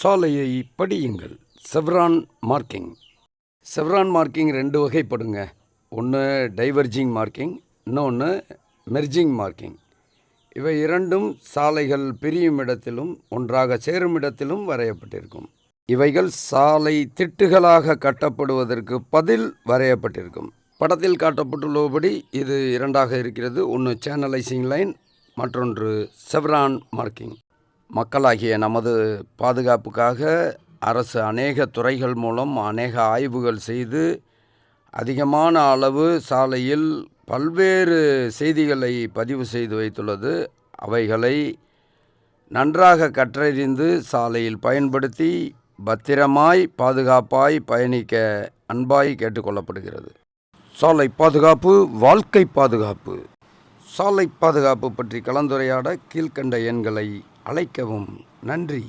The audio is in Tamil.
சாலையை படியுங்கள். Chevron marking. செவ்ரான் மார்க்கிங் ரெண்டு வகைப்படுங்க. ஒன்று டைவர்ஜிங் மார்க்கிங் இன்னொன்று மெர்ஜிங் மார்க்கிங். இவை இரண்டும் சாலைகள் பிரியும் இடத்திலும் ஒன்றாக சேரும் இடத்திலும் வரையப்பட்டிருக்கும். இவைகள் சாலை திட்டுகளாக கட்டப்படுவதற்கு பதில் வரையப்பட்டிருக்கும். படத்தில் காட்டப்பட்டுள்ளபடி இது இரண்டாக இருக்கிறது. ஒன்று சேனலைசிங் லைன் மற்றொன்று செவ்ரான் மார்க்கிங். மக்களாகிய நமது பாதுகாப்புக்காக அரசு அநேக துறைகள் மூலம் அநேக ஆய்வுகள் செய்து அதிகமான அளவு சாலையில் பல்வேறு செய்திகளை பதிவு செய்து வைத்துள்ளது. அவைகளை நன்றாக கற்றறிந்து சாலையில் பயன்படுத்தி பத்திரமாய் பாதுகாப்பாய் பயணிக்க அன்பாய் கேட்டுக்கொள்ளப்படுகிறது சாலை பாதுகாப்பு வாழ்க்கை பாதுகாப்பு. சாலை பாதுகாப்பு பற்றி கலந்துரையாட கீழ்க்கண்ட எண்களை அழைக்கவும். நன்றி.